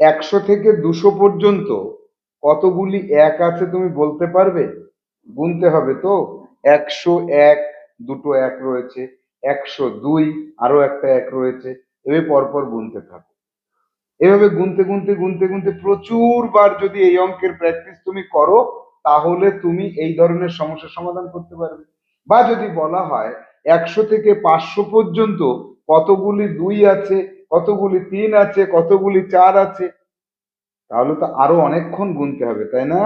একশো থেকে দুশো পর্যন্ত কতগুলি এক আছে তুমি বলতে পারবে? গুনতে হবে তো? একশো এক, দুটো এক রয়েছে, একশো দুই, আরও একটা এক রয়েছে, এভাবে পরপর গুনতে থাকো। এভাবে গুনতে গুনতে গুনতে গুনতে প্রচুর বার যদি এই অঙ্কের প্র্যাকটিস তুমি করো, তাহলে তুমি এই ধরনের সমস্যার সমাধান করতে পারবে। বা যদি বলা হয় একশো থেকে পাঁচশো পর্যন্ত কতগুলি দুই আছে কতগুলি তিন আছে, কতগুলি চার আছে, তাহলে তো আরও অনেকক্ষণ গুনতে হবে, তাই না?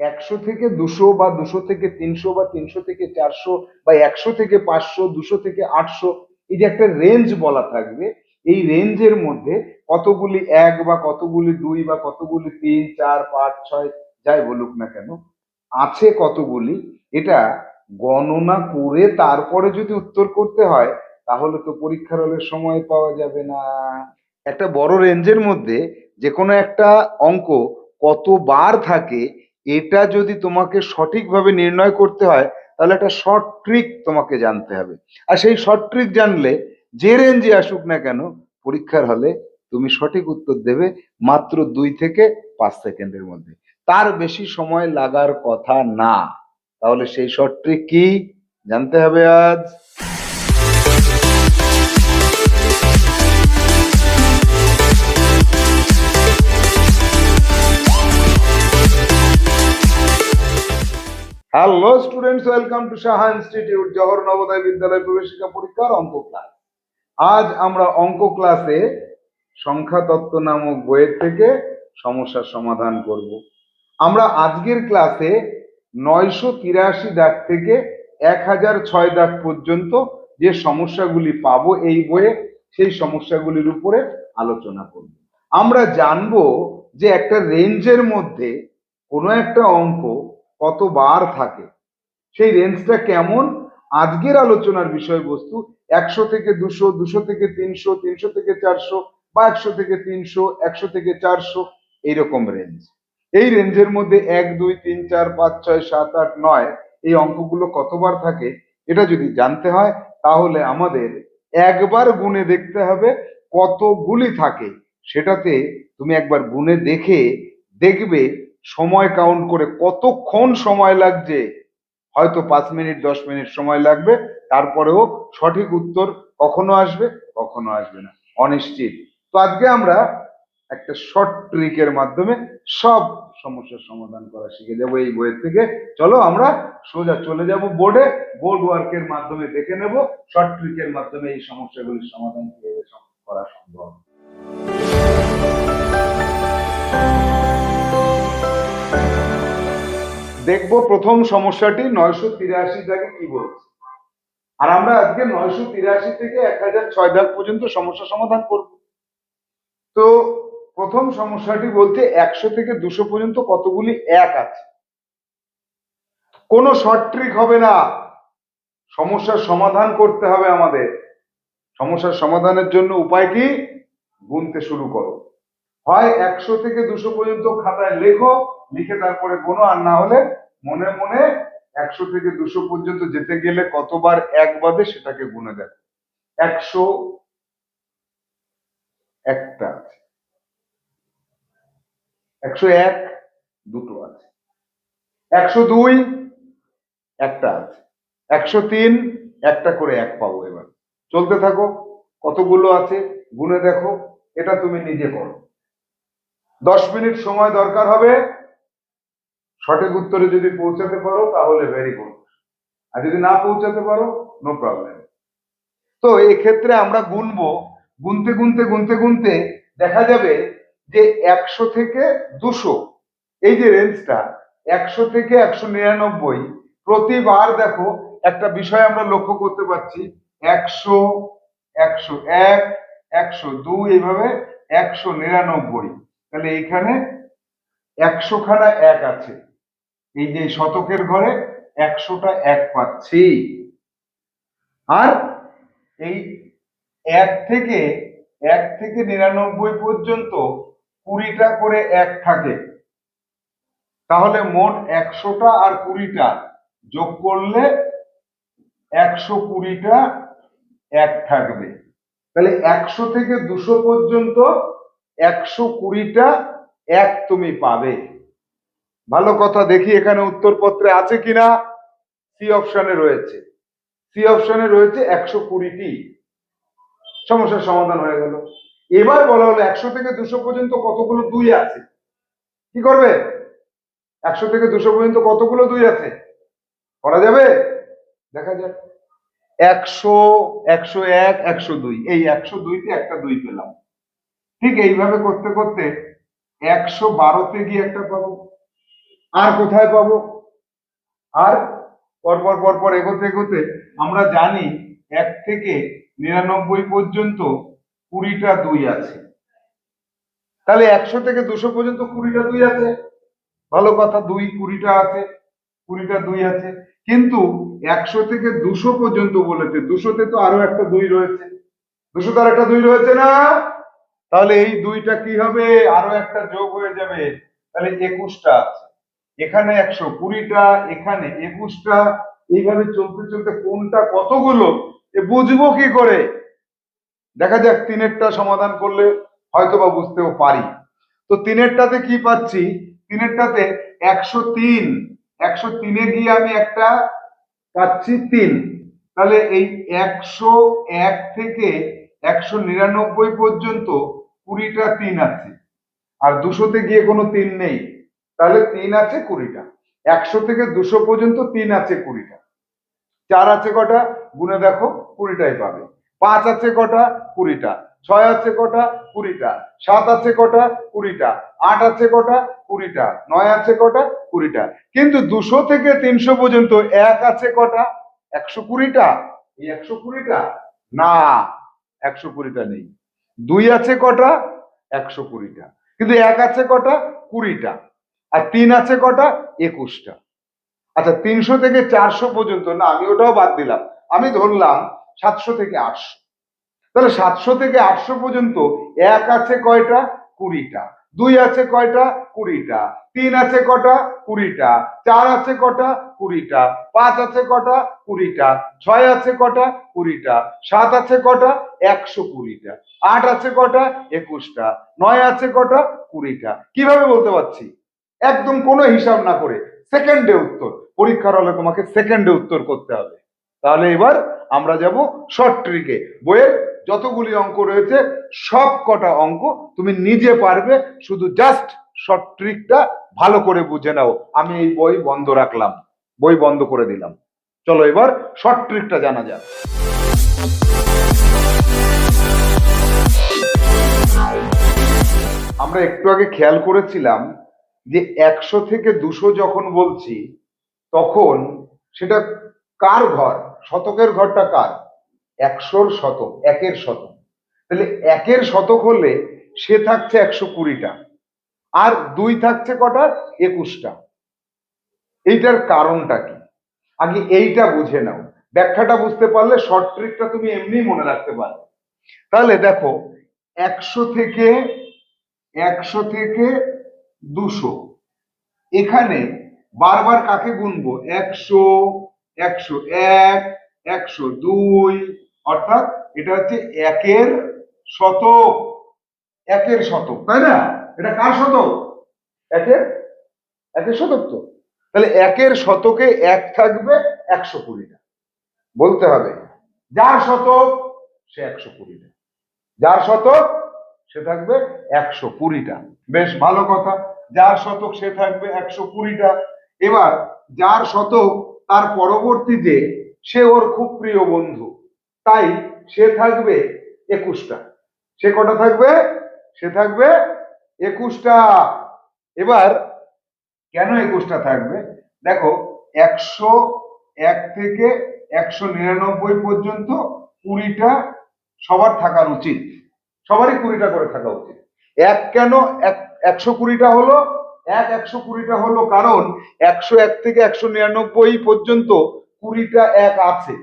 একশো থেকে দুশো বা দুশো থেকে তিনশো বা তিনশো থেকে চারশো বা একশো থেকে পাঁচশো, দুশো থেকে আটশো, এই যে একটা রেঞ্জ বলা থাকবে, এই রেঞ্জের মধ্যে কতগুলি এক বা কতগুলি দুই বা কতগুলি তিন, চার, পাঁচ, ছয়, যাই বলুক না কেন, আছে কতগুলি, এটা গণনা করে তারপরে যদি উত্তর করতে হয় তাহলে তো পরীক্ষার হলে সময় পাওয়া যাবে না। একটা বড় রেঞ্জের মধ্যে যে কোনো একটা অঙ্ক কতবার থাকে, এটা যদি তোমাকে সঠিকভাবে নির্ণয় করতে হয়, তাহলে একটা শর্ট ট্রিক তোমাকে জানতে হবে। আর সেই শর্ট ট্রিক জানলে যে রেঞ্জে আসুক না কেন, পরীক্ষার হলে তুমি সঠিক উত্তর দেবে মাত্র দুই থেকে পাঁচ সেকেন্ডের মধ্যে। তার বেশি সময় লাগার কথা না। তাহলে সেই শর্ট ট্রিক কি? জানতে হবে আজ। Hello students welcome to Saha institute Jawahar Navodaya Vidyalaya প্রবেশিকা পরীক্ষার অঙ্ক ক্লাস আজ আমরা অঙ্ক ক্লাসে সংখ্যা তত্ত্ব নামক বইয়ের থেকে সমস্যার সমাধান করব। আমরা আজকের ক্লাসে নয়শো তিরাশি দাগ থেকে এক হাজার ছয় দাগ পর্যন্ত যে সমস্যাগুলি পাবো এই বইয়ে, সেই সমস্যাগুলির উপরে আলোচনা করব। আমরা জানব যে একটা রেঞ্জের মধ্যে কোনো একটা অঙ্ক কতবার থাকে? সেই রেঞ্জটা কেমন? আজকের আলোচনার বিষয়বস্তু একশো থেকে দুশো দুশো থেকে তিনশো তিনশো থেকে চারশো বা একশো থেকে তিনশো, একশো থেকে চারশো এইরকম রেঞ্জ এই রেঞ্জের মধ্যে এক, দুই, তিন, চার, পাঁচ, ছয়, সাত, আট, নয় এই অঙ্কগুলো কতবার থাকে এটা যদি জানতে হয় তাহলে আমাদের একবার গুণে দেখতে হবে কতগুলি থাকে। সেটাতে তুমি একবার গুণে দেখে দেখবে সময় কাউন্ট করে কতক্ষণ সময় লাগছে, হয়তো পাঁচ মিনিট, দশ মিনিট সময় লাগবে, তারপরেও সঠিক উত্তর কখনো আসবে কখনো আসবে না। অনিশ্চিত। তো আজকে আমরা একটা শর্ট ট্রিকের মাধ্যমে সব সমস্যার সমাধান করা শিখে যাব এই বইয়ের থেকে। চলো আমরা সোজা চলে যাব বোর্ডে বোর্ড ওয়ার্কের মাধ্যমে দেখে নেব শর্ট ট্রিকের মাধ্যমে এই সমস্যাগুলির সমাধান করা সম্ভব। দেখব প্রথম সমস্যাটি নয়শো তিরাশি দাগে কি বলছে। আর আমরা আজকে নয়শো তিরাশি থেকে এক হাজার ছয় দাগ পর্যন্ত সমস্যা সমাধান করব। তো প্রথম সমস্যাটি বলতে একশো থেকে দুশো পর্যন্ত কতগুলি এক আছে। কোনো শর্ট ট্রিক হবে না। সমস্যার সমাধান করতে হবে আমাদের। সমস্যার সমাধানের জন্য উপায় কি? গুনতে শুরু করো। হয় একশো থেকে দুশো পর্যন্ত খাতায় লেখো, লিখে তারপরে কোনো আর না হলে মনে মনে একশো থেকে দুশো পর্যন্ত যেতে গেলে কতবার এক বাদে সেটাকে গুনে দেখো। একশো একটা আছে। একশো এক দুটো আছে। একশো দুই একটা আছে। একশো তিন একটা করে এক পাবো এবার। চলতে থাকো, কতগুলো আছে? গুনে দেখো, এটা তুমি নিজে করো। দশ মিনিট সময় দরকার হবে। সঠিক উত্তরে যদি পৌঁছাতে পারো, তাহলে ভেরি গুড আর যদি না পৌঁছাতে পারো নো প্রবলেম তো এক্ষেত্রে আমরা গুনবো। গুনতে গুনতে গুনতে গুনতে দেখা যাবে যে একশো থেকে দুশো, এই যে রেঞ্জটা, একশো থেকে একশো নিরানব্বই, প্রতিবার দেখো একটা বিষয় আমরা লক্ষ্য করতে পারছি, একশো একশো এক, একশো দুই, এইভাবে একশো নিরানব্বই। তাহলে এইখানে একশো খানা এক আছে। এই যে শতকের ঘরে একশোটা এক পাচ্ছি। আর এই এক থেকে এক থেকে নিরানব্বই পর্যন্ত কুড়িটা করে এক থাকে। তাহলে মোট একশোটা আর কুড়িটা যোগ করলে একশো কুড়িটা এক থাকবে। তাহলে একশো থেকে দুশো পর্যন্ত একশো কুড়িটা এক তুমি পাবে। ভালো কথা, দেখি এখানে উত্তরপত্রে আছে কিনা। সি অপশনে রয়েছে। সি অপশনে রয়েছে একশো কুড়িটি। সমস্যার সমাধান হয়ে গেল। এবার বলা হলো একশো থেকে দুশো পর্যন্ত কতগুলো দুই আছে? কি করবে? একশো থেকে দুশো পর্যন্ত কতগুলো দুই আছে? করা যাবে? দেখা যাক। একশো একশো এক, একশো দুই। এই একশো দুইতে একটা দুই পেলাম। ঠিক এইভাবে করতে করতে একশো বারোতে গিয়ে একটা পাবো। আর কোথায় পাবো? আর পরপর পরপর এগোতে এগোতে আমরা জানি এক থেকে নিরানব্বই পর্যন্ত কুড়িটা দুই আছে। তাহলে একশো থেকে দুশো পর্যন্ত কুড়িটা দুই আছে। ভালো কথা, দুই কুড়িটা আছে, কুড়িটা দুই আছে। কিন্তু একশো থেকে দুশো পর্যন্ত বলেছে। দুশোতে তো আরও একটা দুই রয়েছে। দুশো তো আর একটা দুই রয়েছে না? তাহলে এই দুইটা কি হবে? আরও একটা যোগ হয়ে যাবে। তাহলে একুশটা আছে। এখানে একশো কুড়িটা, এখানে একুশটা। এইভাবে চলতে চলতে কোনটা কতগুলো? এ বুঝব কি করে? দেখা যাক তিনেরটা সমাধান করলে হয়তো বা বুঝতেও পারি। তো তিনেরটাতে কি পাচ্ছি? তিনেরটাতে একশো তিন। একশো তিনে গিয়ে আমি একটা পাচ্ছি তিন। তাহলে এই একশো এক থেকে একশো নিরানব্বই পর্যন্ত কুড়িটা তিন আছে। আর দুশোতে গিয়ে কোনো তিন নেই। তাহলে তিন আছে কুড়িটা। একশো থেকে দুশো পর্যন্ত তিন আছে কুড়িটা। চার আছে কটা? গুনে দেখো, কুড়িটাই পাবে। পাঁচ আছে কটা? কুড়িটা। ছয় আছে কটা? কুড়িটা। সাত আছে কটা? কুড়িটা। আট আছে কটা? কুড়িটা। নয় আছে কটা? কুড়িটা। কিন্তু দুশো থেকে তিনশো পর্যন্ত এক আছে কটা? একশো কুড়িটা। এই একশো কুড়িটা? না, একশো কুড়িটা নেই। দুই আছে কটা? একশো কুড়িটা। কিন্তু এক আছে কটা? কুড়িটা। আর তিন আছে কটা? একুশটা। আচ্ছা তিনশো থেকে চারশো পর্যন্ত, না, আমি ওটাও বাদ দিলাম। আমি ধরলাম সাতশো থেকে আটশো। তাহলে সাতশো থেকে আটশো পর্যন্ত এক আছে কয়টা? কুড়িটা। দুই আছে কয়টা? কুড়িটা। তিন আছে কটা? কুড়িটা। চার আছে কটা? কুড়িটা। পাঁচ আছে কটা? কুড়িটা। ছয় আছে কটা? কুড়িটা। সাত আছে কটা? একশো কুড়িটা। আট আছে কটা? একুশটা। নয় আছে কটা? কুড়িটা। কীভাবে বলতে পারছি? একদম কোনো হিসাব না করে সেকেন্ডে উত্তর। পরীক্ষার হলে তোমাকে সেকেন্ডে উত্তর করতে হবে। তাহলে এবার আমরা যাব শর্ট ট্রিকে। বইয়ের যতগুলি অঙ্ক রয়েছে, সব কটা অঙ্ক তুমি নিজে পারবে, শুধু জাস্ট শর্ট ট্রিকটা ভালো করে বুঝে নাও। আমি এই বই বন্ধ রাখলাম। বই বন্ধ করে দিলাম। চলো এবার শর্ট ট্রিকটা জানা যাক। আমরা একটু আগে খেয়াল করেছিলাম যে একশো থেকে দুশো যখন বলছি, তখন সেটা কার ঘর? শতকের ঘরটা কার? একশোর শতক, একের শতক। তাহলে একের শতক হলে সে থাকছে একশো কুড়িটা, আর দুই থাকছে কটা? একুশটা। এইটার কারণটা কি? আগে এইটা বুঝে নাও। ব্যাখ্যাটা বুঝতে পারলে শর্ট ট্রিকটা তুমি এমনি মনে রাখতে পারবে। তাহলে দেখো, একশো থেকে একশো থেকে দুশো। এখানে বারবার কাকে গুনবো? একশো একশো এক, একশো দুই অর্থাৎ এটা হচ্ছে একের শতক। একের শতক তাই না? এটা কার শতক? একের? একের শতক তো। তাহলে একের শতকে এক থাকবে একশো কুড়িটা বলতে হবে যার শতক সে একশো কুড়িটা যার শতক সে থাকবে একশো কুড়িটা বেশ ভালো কথা যার শতক সে থাকবে একশো কুড়িটা এবার যার শতক তার পরবর্তীতে সে ওর খুব প্রিয় বন্ধু। তাই সে থাকবে একুশটা। সে কটা থাকবে? সে থাকবে একুশটা। এবার কেন একুশটা থাকবে? দেখো, একশো এক থেকে একশো নিরানব্বই পর্যন্ত কুড়িটা সবার থাকার উচিত। সবারই কুড়িটা করে থাকা উচিত। এক কেন এক, একশো কুড়িটা হলো? এক একশো কুড়িটা হলো কারণ একশো এক থেকে একশো নিরানব্বই পর্যন্ত কুড়িটা এক আছে।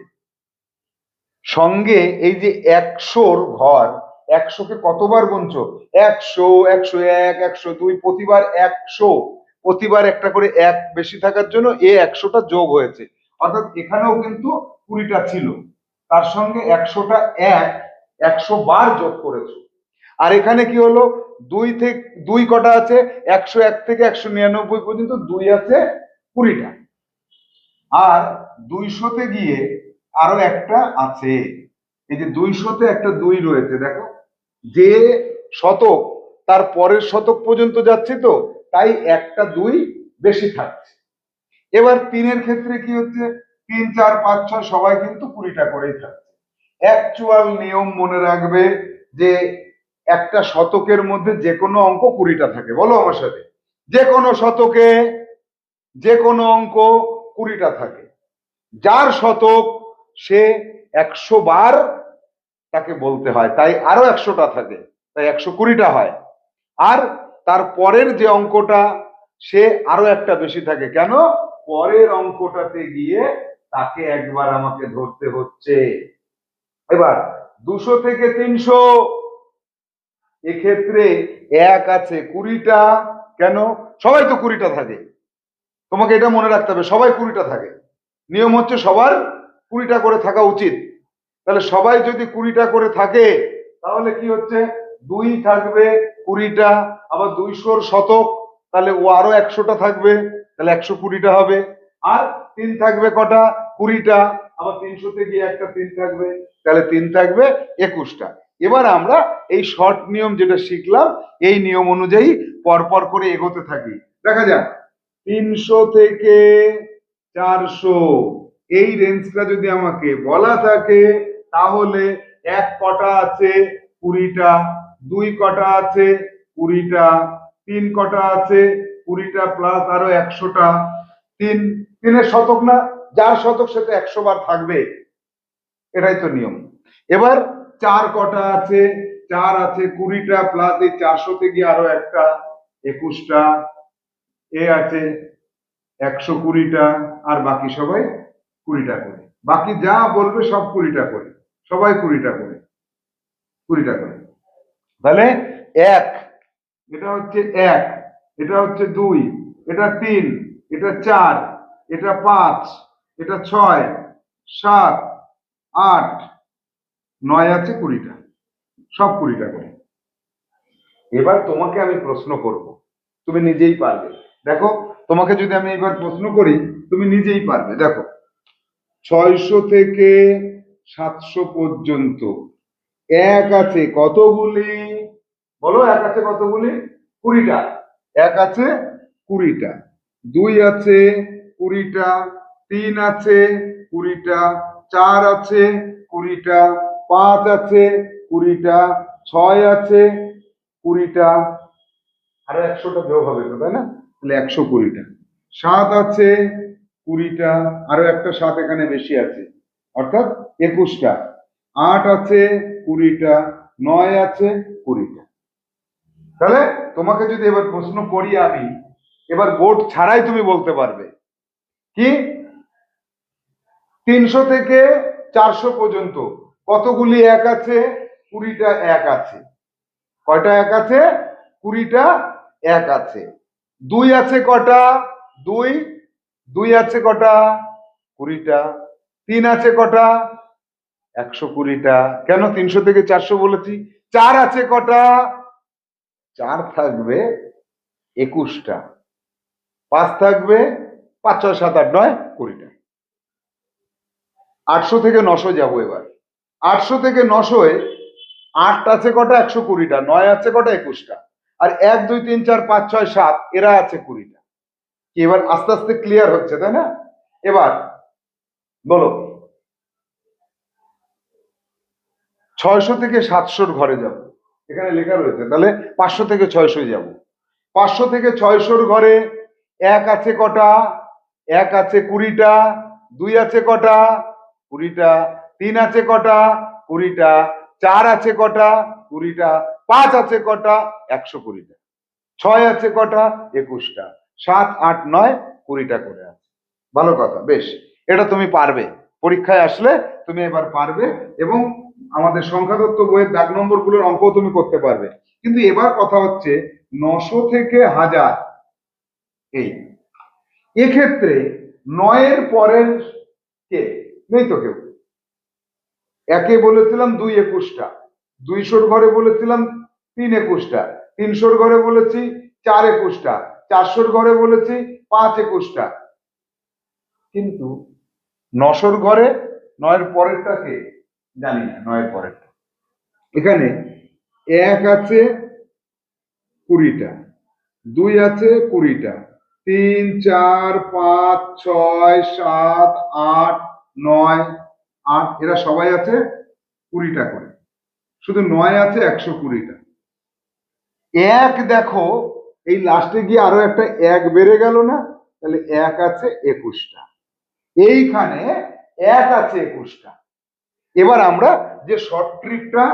সঙ্গে এই যে একশোর ঘর, একশোকে কতবার গুনছো? একশো একশো এক, একশো দুই, প্রতিবার একশো। প্রতিবার একটা করে এক বেশি থাকার জন্য এ একশোটা যোগ হয়েছে। অর্থাৎ এখানেও কিন্তু কুড়িটা ছিল। তার সঙ্গে একশোটা এক, একশো বার যোগ করেছ। আর এখানে কি হলো? দুই থেকে, দুই কটা আছে, একশো এক থেকে একশো নিরানব্বই পর্যন্ত দুই আছে কুড়িটা। আর দুইশোতে গিয়ে আরও একটা আছে। এই যে দুইশোতে একটা দুই রয়েছে, দেখো। যে শতক, তার পরের শতক পর্যন্ত যাচ্ছে তো, তাই একটা দুই বেশি থাকছে। এবার তিনের ক্ষেত্রে কি হচ্ছে? তিন, চার, পাঁচ, ছয়, সবাই কিন্তু কুড়িটা করেই থাকছে। অ্যাকচুয়াল নিয়ম মনে রাখবে যে একটা শতকের মধ্যে যে কোনো অঙ্ক কুড়িটা থাকে। বলো আমার সাথে। যে কোনো শতকে যে কোনো অঙ্ক কুড়িটা থাকে। যার শতক সে একশো বার তাকে বলতে হয়, তাই আরও একশোটা থাকে, তাই একশো কুড়িটা হয়। আর তার পরের যে অঙ্কটা, সে আরও একটা বেশি থাকে। কেন? পরের অঙ্কটাতে গিয়ে তাকে একবার আমাকে ধরতে হচ্ছে। এবার, দুশো থেকে তিনশো, এক্ষেত্রে এক আছে কুড়িটা, কেন? সবাই তো কুড়িটা থাকে। তোমাকে এটা মনে রাখতে হবে, সবাই কুড়িটা থাকে। নিয়ম হচ্ছে সবার কুড়িটা করে থাকা উচিত। তাহলে সবাই যদি কুড়িটা করে থাকে, তাহলে কি হচ্ছে? দুই থাকবে কুড়িটা, আবার দুইশোর শতক, তাহলে ও আরও একশোটা থাকবে, তাহলে একশো কুড়িটা হবে। আর তিন থাকবে কটা? কুড়িটা, আবার তিনশোতে গিয়ে একটা তিন থাকবে, তাহলে তিন থাকবে একুশটা। এবার আমরা এই শর্ট নিয়ম যেটা শিখলাম, এই নিয়ম অনুযায়ী পরপর করে এগোতে থাকি। দেখা যাক। তিনশো থেকে চারশো। এই রেঞ্জটা যদি আমাকে বলা থাকে, তাহলে এক কটা আছে, কুড়িটা, দুই কটা আছে, কুড়িটা, তিন কটা আছে, কুড়িটা প্লাস আরও একশোটা, তিন, তিনের শতক না, যার শতক সেটা একশো বার থাকবে। এটাই তো নিয়ম। এবার চার কটা আছে, চার আছে কুড়িটা প্লাস এই চারশো থেকে আরও একটা, একুশটা, এ আছে একশো কুড়িটা, আর বাকি সবাই কুড়িটা করে। বাকি যা বলবে সব কুড়িটা করে। সবাই কুড়িটা করে। কুড়িটা করে। তাহলে এক, এটা হচ্ছে এক, এটা হচ্ছে দুই, এটা তিন, এটা চার, এটা পাঁচ, এটা ছয়, সাত, আট, নয় আছে কুড়িটা। সব কুড়িটা করে। এবার তোমাকে আমি প্রশ্ন করব। তুমি নিজেই পারবে। দেখো, তোমাকে যদি আমি এবার প্রশ্ন করি, তুমি নিজেই পারবে। দেখো ছয়শো থেকে সাতশো পর্যন্ত। এক আছে কতগুলি? বলো, এক আছে কতগুলি? কুড়িটা। এক আছে কুড়িটা। দুই আছে কুড়িটা। তিন আছে কুড়িটা। চার আছে কুড়িটা। পাঁচ আছে কুড়িটা। ছয় আছে কুড়িটা। আরও একশোটা যোগ হবে তো, তাই না? তাহলে একশো কুড়িটা। সাত আছে কুড়িটা, আরও একটা সাত এখানে বেশি আছে, অর্থাৎ একুশটা। আট আছে, কুড়িটা। নয় আছে, কুড়িটা। তাহলে তোমাকে যদি এবার প্রশ্ন করি আমি, এবার বোর্ড ছাড়াই তুমি বলতে পারবে। কি? তিনশো থেকে চারশো পর্যন্ত। কতগুলি এক আছে? কুড়িটা এক আছে। কয়টা এক আছে? কুড়িটা এক আছে। দুই আছে কটা? দুই দুই আছে কটা, কুড়িটা। তিন আছে কটা, একশো কুড়িটা। কেন তিনশো থেকে চারশো বলেছি? চার আছে কটা, চার থাকবে একুশটা। পাঁচ থাকবে পাঁচ, ছয়, সাত, আট, নয়, কুড়িটা। আটশো থেকে নশো যাব এবার। আটশো থেকে নশোয় আট আছে কটা, একশো কুড়িটা। নয় আছে কটা, একুশটা। আর এক, দুই, তিন, চার, পাঁচ, ছয়, সাত, এরা আছে কুড়িটা। এবার আস্তে আস্তে ক্লিয়ার হচ্ছে, তাই না? এবার বলো। ছয়শো থেকে সাতশোর ঘরে যাব। এখানে লেখা রয়েছে, তাহলে পাঁচশো থেকে ছয়শো যাব। পাঁচশো থেকে ছয়শোর ঘরে এক আছে কটা, এক আছে কুড়িটা, দুই আছে কটা, কুড়িটা, তিন আছে কটা, কুড়িটা, চার আছে কটা, কুড়িটা, পাঁচ আছে কটা, একশো কুড়িটা। ছয় আছে কটা, একুশটা। সাত, আট, নয় কুড়িটা করে আছে। ভালো কথা, বেশ। এটা তুমি পারবে। পরীক্ষায় আসলে তুমি এবার পারবে এবং আমাদের সংখ্যাতত্ত্ব বইয়ের দাগ নম্বরগুলোর অঙ্ক তুমি করতে পারবে। কিন্তু এবার কথা হচ্ছে নশো থেকে হাজার। এই। এক্ষেত্রে নয়ের পরের কে? নেই তো কেউ। একে বলেছিলাম দুই একুশটা। দুইশোর ঘরে বলেছিলাম তিন একুশটা। তিনশোর ঘরে বলেছি চার একুশটা। চারশোর ঘরে বলেছি, পাঁচ একুশটা। কিন্তু নশোর ঘরে নয়ের পরেরটাকে জানি না, নয়ের পরেরটা। এখানে এক আছে কুড়িটা, দুই আছে কুড়িটা। তিন, চার, পাঁচ, ছয়, সাত, আট, নয়, আট, এরা সবাই আছে কুড়িটা করে। শুধু নয় আছে একশো কুড়িটা। এক দেখো এই লাস্টে গিয়ে আরও একটা এক বেড়ে গেল না? তাহলে এক আছে একুশটা। এইখানে এক আছে একুশটা। এবার আমরা যে শর্ট ট্রিকটা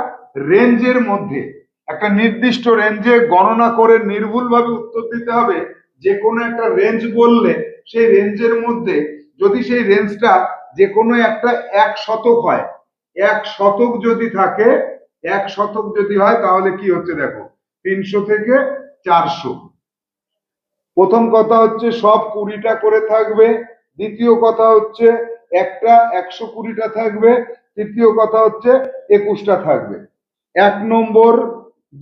রেঞ্জের মধ্যে, একটা নির্দিষ্ট রেঞ্জে গণনা করে নির্ভুলভাবে উত্তর দিতে হবে যে কোনো একটা রেঞ্জ বললে সেই রেঞ্জের মধ্যে যদি সেই রেঞ্জটা যে কোনো একটা এক শতক হয়, এক শতক যদি থাকে, এক শতক যদি হয় তাহলে কি হচ্ছে দেখো? তিনশো থেকে চারশো। প্রথম কথা হচ্ছে সব কুড়িটা করে থাকবে, দ্বিতীয় কথা হচ্ছে একটা একশো কুড়িটা থাকবে, তৃতীয় কথা হচ্ছে একুশটা থাকবে। এক নম্বর,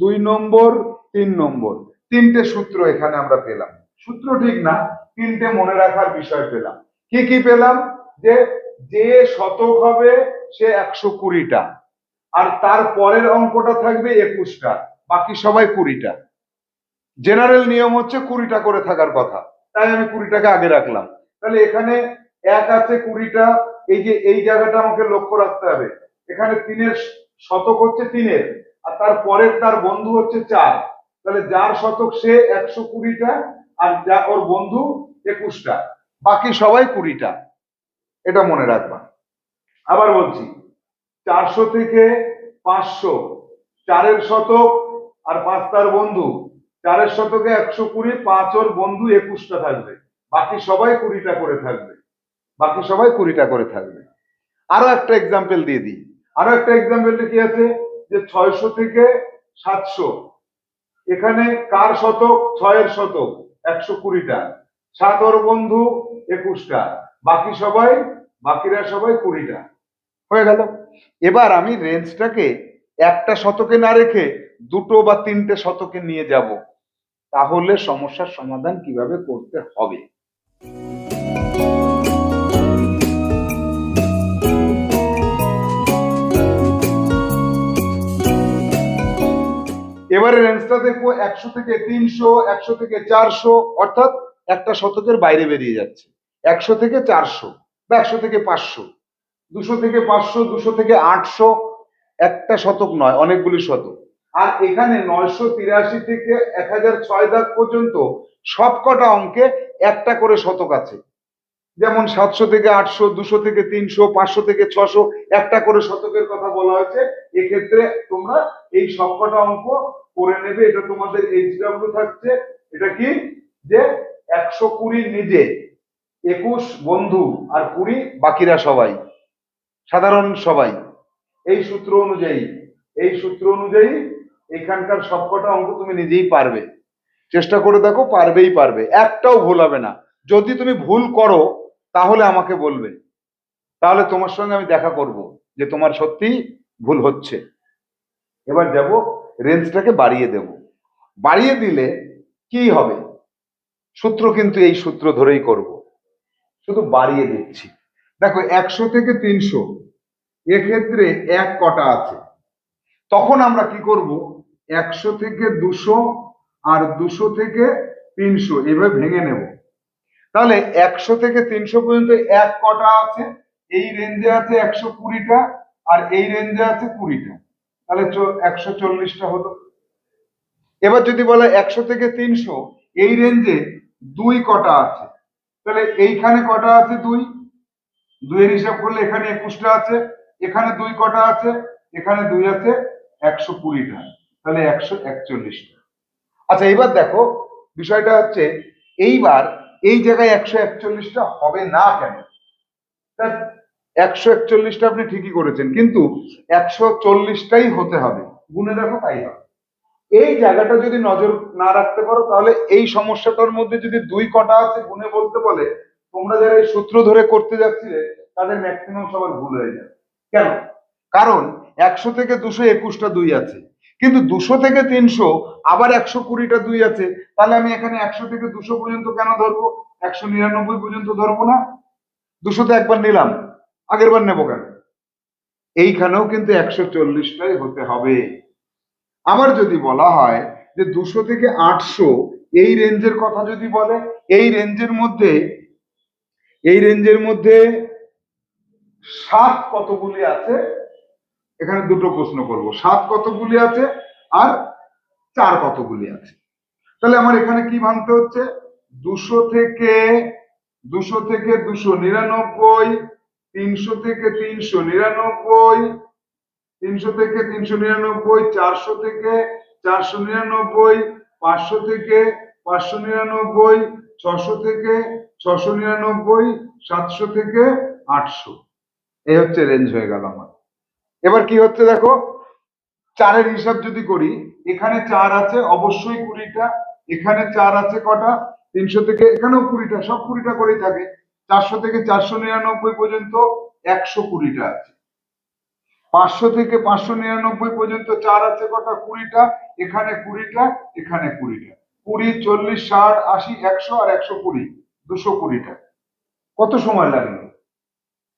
দুই নম্বর, তিন নম্বর। তিনটে সূত্র এখানে আমরা পেলাম। সূত্র ঠিক না, তিনটে মনে রাখার বিষয় পেলাম। কি কি পেলাম? যে যে শতক হবে সে একশো কুড়িটা, আর তার পরের অঙ্কটা থাকবে একুশটা, বাকি সবাই কুড়িটা। জেনারেল নিয়ম হচ্ছে কুড়িটা করে থাকার কথা। তাই আমি কুড়িটাকে আগে রাখলাম। তাহলে এখানে এক আছে কুড়িটা, এই যে এই জায়গাটা আমাকে লক্ষ্য রাখতে হবে। এখানে তিনের শতক হচ্ছে তিনের, আর তার পরের তার বন্ধু হচ্ছে চার। তাহলে যার শতক সে একশো কুড়িটা, আর যা ওর বন্ধু একুশটা। বাকি সবাই কুড়িটা। এটা মনে রাখবা। আবার বলছি, চারশো থেকে পাঁচশো, চারের শতক আর পাঁচ তার বন্ধু। চারের শতকে একশো কুড়ি, পাঁচ ওর বন্ধু একুশটা থাকবে। বাকি সবাই কুড়িটা করে থাকবে। বাকি সবাই কুড়িটা করে থাকবে। আরও একটা এক্সাম্পল দিয়ে দিই। আরও একটা এক্সাম্পলটা কি আছে? যে ছয়শো থেকে সাতশো। এখানে কার শতক? ছয়ের শতক, একশো কুড়িটা। সাত ওর বন্ধু একুশটা। বাকি সবাই, বাকিরা সবাই কুড়িটা। হয়ে গেল। এবার আমি রেঞ্জটাকে একটা শতকে না রেখে দুটো বা তিনটে শতকে নিয়ে যাব। তাহলে সমস্যার সমাধান কীভাবে করতে হবে? এবারে রেঞ্জটা দেখব একশো থেকে তিনশো, একশো থেকে চারশো, অর্থাৎ একটা শতকের বাইরে বেরিয়ে যাচ্ছে। একশো থেকে চারশো বা একশো থেকে পাঁচশো, দুশো থেকে পাঁচশো, দুশো থেকে আটশো, একটা শতক নয়, অনেকগুলি শতক। আর এখানে নয়শো তিরাশি থেকে এক হাজার ছয় দাগ পর্যন্ত সবকটা অঙ্কে একটা করে শতক আছে। যেমন সাতশো থেকে আটশো, দুশো থেকে তিনশো, পাঁচশো থেকে ছশো একটা করে শতকের কথা বলা হয়েছে। এক্ষেত্রে তোমরা এই সবকটা অঙ্ক করে নেবে। এটা তোমাদের এইচ ডাব্লিউ থাকছে। এটা কি? যে একশো কুড়ি নিজে, একুশ বন্ধু আর কুড়ি বাকিরা সবাই, সাধারণ সবাই। এই সূত্র অনুযায়ী, এই সূত্র অনুযায়ী এখানকার সবকটা অঙ্ক তুমি নিজেই পারবে। চেষ্টা করে দেখো, পারবেই পারবে। একটাও ভুল হবে না। যদি তুমি ভুল করো, তাহলে আমাকে বলবে। তাহলে তোমার সঙ্গে আমি দেখা করব যে তোমার সত্যি ভুল হচ্ছে। এবার যাব, রেঞ্জটাকে বাড়িয়ে দেব। বাড়িয়ে দিলে কি হবে? সূত্র কিন্তু এই সূত্র ধরেই করব। শুধু বাড়িয়ে দিচ্ছি। দেখো, একশো থেকে তিনশো, এক্ষেত্রে এক কটা আছে। তখন আমরা কি করব? একশো থেকে দুশো আর দুশো থেকে তিনশো, এভাবে ভেঙে নেব। তাহলে একশো থেকে তিনশো পর্যন্ত এক কটা আছে, এই রেঞ্জে আছে একশো কুড়িটা আর এই রেঞ্জে আছে কুড়িটা। তাহলে একশো চল্লিশটা হলো। এবার যদি বলে একশো থেকে তিনশো, এই রেঞ্জে দুই কটা আছে। তাহলে এইখানে কটা আছে দুই? দুইয়ের হিসাব করলে এখানে একুশটা আছে, এখানে দুই কটা আছে, এখানে দুই আছে একশো কুড়িটা। তাহলে একশো একচল্লিশটা। আচ্ছা এবার দেখো, বিষয়টা হচ্ছে, এইবার এই জায়গায় একশো একচল্লিশটা হবে না কেন? তা একশো একচল্লিশটা আপনি ঠিকই করেছেন, কিন্তু একশো চল্লিশটাই হতে হবে। গুনে দেখো, তাই হবে। এই জায়গাটা যদি নজর না রাখতে পারো, তাহলে এই সমস্যাটার মধ্যে যদি দুই কটা আছে, গুনে বলতে বলে, তোমরা যারা এই সূত্র ধরে করতে যাচ্ছিলে, তাদের ম্যাক্সিমাম সবার ভুল হয়ে যাবে। কেন? কারণ একশো থেকে দুশো একুশটা দুই আছে। কিন্তু দুশো থেকে তিনশো, আবার একশো কুড়িটা দুই আছে, তাহলে আমি এখানে একশো থেকে দুশো পর্যন্ত কেন ধরবো? একশো নিরানব্বই পর্যন্ত ধরবো না? দুশোতে একবার নিলাম, আগের বার নেব কেন? এইখানেও কিন্তু একশো চল্লিশটাই হতে হবে। আবার যদি বলা হয় যে দুশো থেকে আটশো, এই রেঞ্জের কথা যদি বলে, এই রেঞ্জের মধ্যে, এই রেঞ্জের মধ্যে সাত কতগুলি আছে? এখানে দুটো প্রশ্ন করব। সাত কতগুলি আছে আর চার কতগুলি আছে? তাহলে আমার এখানে কি ভাঙতে হচ্ছে? দুশো থেকে দুশো থেকে দুশো নিরানব্বই, তিনশো থেকে তিনশো নিরানব্বই, তিনশো থেকে তিনশো নিরানব্বই, চারশো থেকে চারশো নিরানব্বই, পাঁচশো থেকে পাঁচশো নিরানব্বই, ছশো থেকে ছশো নিরানব্বই, সাতশো থেকে আটশো। এই হচ্ছে রেঞ্জ হয়ে গেল আমার। এবার কি হচ্ছে দেখো? চারের হিসাব যদি করি, এখানে চার আছে, অবশ্যই কুড়িটা। এখানে চার আছে কটা? তিনশো থেকে, এখানেও কুড়িটা, সব কুড়িটা করেই থাকে। চারশো থেকে চারশো নিরানব্বই পর্যন্ত একশো কুড়িটা আছে। পাঁচশো থেকে পাঁচশো নিরানব্বই পর্যন্ত চার আছে কটা? কুড়িটা। এখানে কুড়িটা এখানে কুড়িটা। কুড়ি, চল্লিশ, ষাট, আশি, একশো আর একশো কুড়ি, দুশো কুড়িটা। কত সময় লাগবে?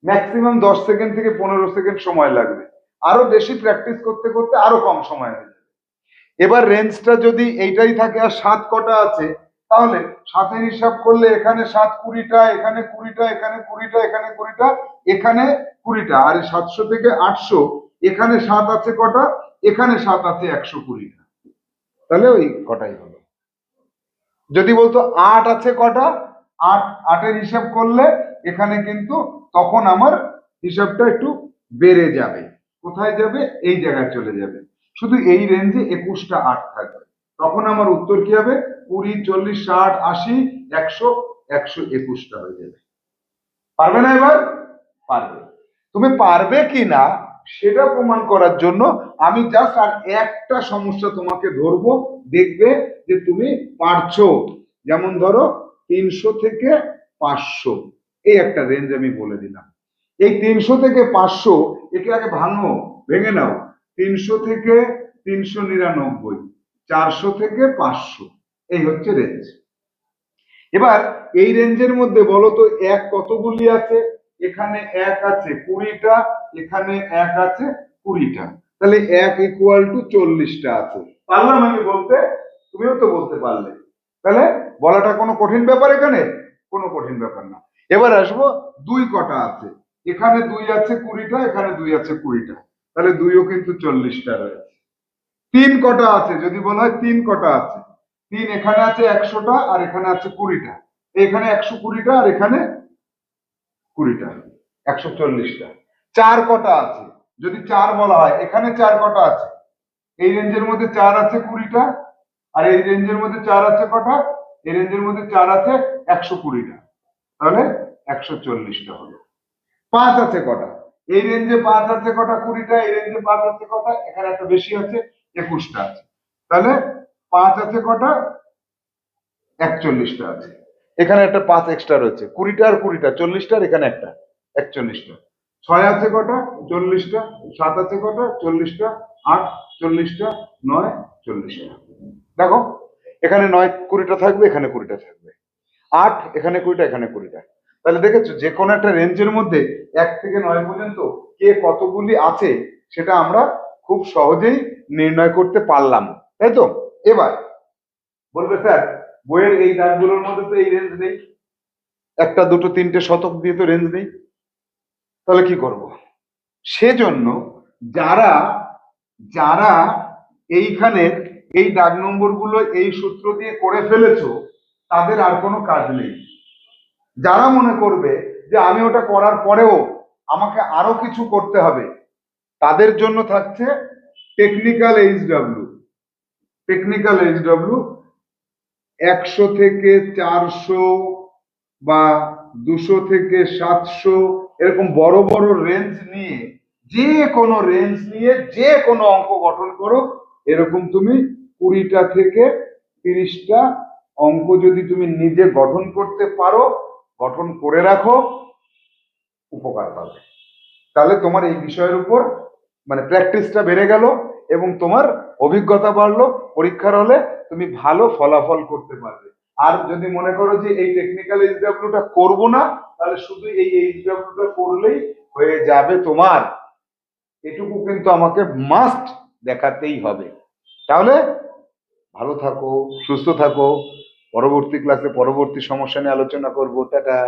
ম্যাক্সিমাম দশ সেকেন্ড থেকে পনেরো সেকেন্ড সময় লাগবে। আরও বেশি প্র্যাকটিস করতে করতে আরও কম সময় হয়ে যাবে। এবার রেঞ্জটা যদি এইটাই থাকে আর সাত কটা আছে, তাহলে সাতের হিসাব করলে এখানে সাত কুড়িটা, এখানে কুড়িটা এখানে কুড়িটা এখানে কুড়িটা এখানে কুড়িটা। আর সাতশো থেকে আটশো, এখানে সাত আছে কটা, এখানে সাত আছে একশো কুড়িটা। তাহলে ওই কটাই হলো। যদি বলতো আট আছে কটা, আট, আটের হিসাব করলে এখানে কিন্তু তখন আমার হিসাবটা একটু বেড়ে যাবে। কোথায় যাবে? এই জায়গায় চলে যাবে। শুধু এই রেঞ্জে একুশটা আট থাকবে। তখন আমার উত্তর কি হবে? কুড়ি, চল্লিশ, ষাট, আশি, একশো একশো একুশটা হয়ে যাবে। পারবে না এবার? পারবে। তুমি পারবে কি না, সেটা প্রমাণ করার জন্য আমি জাস্ট আর একটা সমস্যা তোমাকে ধরবো। দেখবে যে তুমি পারছ। যেমন ধরো, তিনশো থেকে পাঁচশো। এই একটা রেঞ্জ আমি বলে দিলাম। এই তিনশো থেকে পাঁচশো, একে আগে ভাঙো, ভেঙে নাও। তিনশো থেকে তিনশো নিরানব্বই, চারশো থেকে পাঁচশো, এই হচ্ছে রেঞ্জ এবার এই রেঞ্জের মধ্যে বলো তো, এক কতগুলি আছে? এখানে এক আছে কুড়িটা, এখানে এক আছে কুড়িটা। তাহলে এক ইকুয়াল টু চল্লিশটা আছে। পারলাম আমি বলতে? তুমিও তো বলতে পারলে। তাহলে বলাটা কোনো কঠিন ব্যাপার এখানে? কোনো কঠিন ব্যাপার না। এবার আসব দুই কটা আছে। এখানে দুই আছে কুড়িটা, এখানে দুই আছে কুড়িটা। তাহলে দুইও কিন্তু চল্লিশটা রয়েছে। তিন কটা আছে, যদি বলা হয় তিন কটা আছে। তিন এখানে আছে একশোটা, আর এখানে আছে কুড়িটা। এখানে একশো কুড়িটা, আর এখানে কুড়িটা। একশো চল্লিশটা। চার কটা আছে। যদি চার বলা হয়, এখানে চার কটা আছে? এই রেঞ্জের মধ্যে চার আছে কুড়িটা, আর এই রেঞ্জের মধ্যে চার আছে কটা? এই রেঞ্জের মধ্যে চার আছে একশো কুড়িটা। তাহলে একশো চল্লিশটা হলো। পাঁচ আছে কটা। এই রেঞ্জে পাঁচ আছে কটা, কুড়িটা, এই রেঞ্জে পাঁচ আছে কটা, এখানে একটা বেশি আছে, একুশটা আছে। তাহলে পাঁচ আছে কটা, একচল্লিশটা আছে। এখানে একটা পাঁচ এক্সট্রা রয়েছে, কুড়িটা আর কুড়িটা, চল্লিশটা আর এখানে একটা, একচল্লিশটা। ছয় আছে কটা, চল্লিশটা, সাত আছে কটা, চল্লিশটা, আট, চল্লিশটা, নয়, চল্লিশটা। দেখো, এখানে নয় কুড়িটা থাকবে, এখানে কুড়িটা থাকবে। আট, এখানে কুড়িটা এখানে কুড়িটা। তাহলে দেখেছ, যে কোনো একটা রেঞ্জের মধ্যে এক থেকে নয় পর্যন্ত কে কতগুলি আছে, সেটা আমরা খুব সহজেই নির্ণয় করতে পারলাম। তাই তো? এবার বলবে, স্যার, বইয়ের এই দাগগুলোর মধ্যে তো এই রেঞ্জ নেই। একটা, দুটো, তিনটে শতক দিয়ে তো রেঞ্জ নেই। তাহলে কি করব? সেজন্য যারা যারা এইখানে এই দাগ নম্বরগুলো এই সূত্র দিয়ে করে ফেলেছো, তাদের আর কোনো কাজ নেই। যারা মনে করবে যে আমি ওটা করার পরেও আমাকে আরও কিছু করতে হবে, তাদের জন্য থাকছে টেকনিক্যাল এইচডব্লিউ টেকনিক্যাল এইচডব্লিউ একশো থেকে চারশো বা দুশো থেকে সাতশো, এরকম বড় বড় রেঞ্জ নিয়ে, যে কোনো রেঞ্জ নিয়ে, যে কোনো অঙ্ক গঠন করো এরকম তুমি কুড়িটা থেকে তিরিশটা অঙ্ক যদি তুমি নিজে গঠন করতে পারো গঠন করে রাখো, উপকার পাবে। তাহলে তোমার এই বিষয়ের উপর মানে প্র্যাকটিসটা বেড়ে গেল এবং তোমার অভিজ্ঞতা বাড়লো, পরীক্ষার হলে তুমি ভালো ফলাফল করতে পারবে। আর যদি মনে করো যে এই টেকনিক্যাল এইচডাব্লিউটা করব না, তাহলে শুধু এই এইচডাব্লিউটা করলেই হয়ে যাবে তোমার। এটুকু কিন্তু আমাকে মাস্ট দেখাতেই হবে। তাহলে ভালো থাকো, সুস্থ থাকো। পরবর্তী ক্লাসে পরবর্তী সমস্যা নিয়ে আলোচনা করব টাটা।